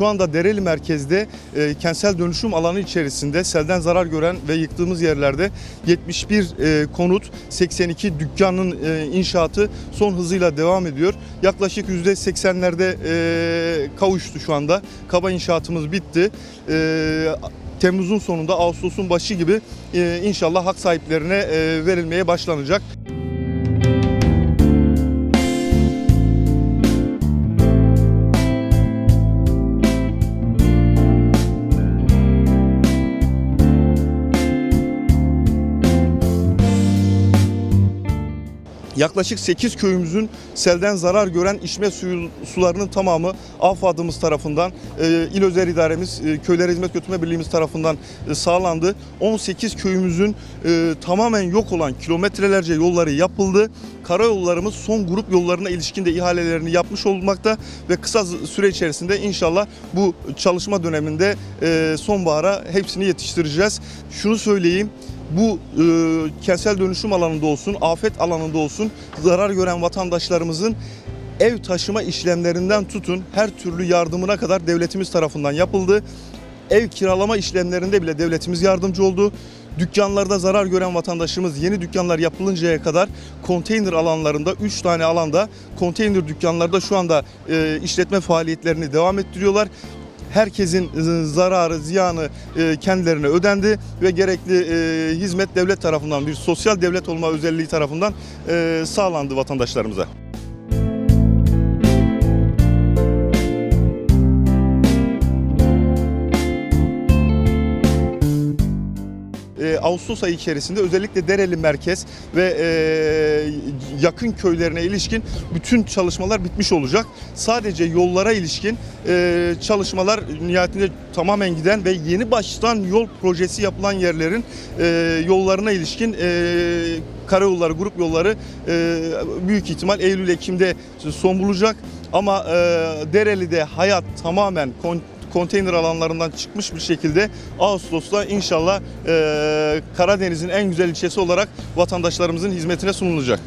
Şu anda Dereli merkezde e, kentsel dönüşüm alanı içerisinde selden zarar gören ve yıktığımız yerlerde 71 e, konut, 82 dükkanın e, inşaatı son hızıyla devam ediyor. Yaklaşık %80'lerde e, kavuştu şu anda. Kaba inşaatımız bitti. E, Temmuz'un sonunda Ağustos'un başı gibi e, inşallah hak sahiplerine e, verilmeye başlanacak. Yaklaşık 8 köyümüzün selden zarar gören içme suyu sularının tamamı AFAD'ımız tarafından, e, İl Özel İdaremiz, e, Köylere Hizmet Götürme Birliğimiz tarafından e, sağlandı. 18 köyümüzün e, tamamen yok olan kilometrelerce yolları yapıldı. Karayollarımız son grup yollarına ilişkin de ihalelerini yapmış olmakta ve kısa süre içerisinde inşallah bu çalışma döneminde e, sonbahara hepsini yetiştireceğiz. Şunu söyleyeyim, bu e, kentsel dönüşüm alanında olsun, afet alanında olsun zarar gören vatandaşlarımızın ev taşıma işlemlerinden tutun her türlü yardımına kadar devletimiz tarafından yapıldı. Ev kiralama işlemlerinde bile devletimiz yardımcı oldu. Dükkanlarda zarar gören vatandaşımız yeni dükkanlar yapılıncaya kadar konteyner alanlarında 3 tane alanda konteyner dükkanlarda şu anda e, işletme faaliyetlerini devam ettiriyorlar herkesin e, zararı, ziyanı e, kendilerine ödendi ve gerekli e, hizmet devlet tarafından bir sosyal devlet olma özelliği tarafından sağlandı vatandaşlarımıza. E, Ağustos ayı içerisinde özellikle Dereli merkez ve e, yakın köylerine ilişkin bütün çalışmalar bitmiş olacak. Sadece yollara ilişkin e, çalışmalar nihayetinde tamamen giden ve yeni baştan yol projesi yapılan yerlerin e, yollarına ilişkin e, karayolları, grup yolları büyük ihtimal Eylül-Ekim'de son bulacak. Ama Dereli'de hayat tamamen kon- konteyner alanlarından çıkmış bir şekilde Ağustos'ta inşallah Karadeniz'in en güzel ilçesi olarak vatandaşlarımızın hizmetine sunulacak.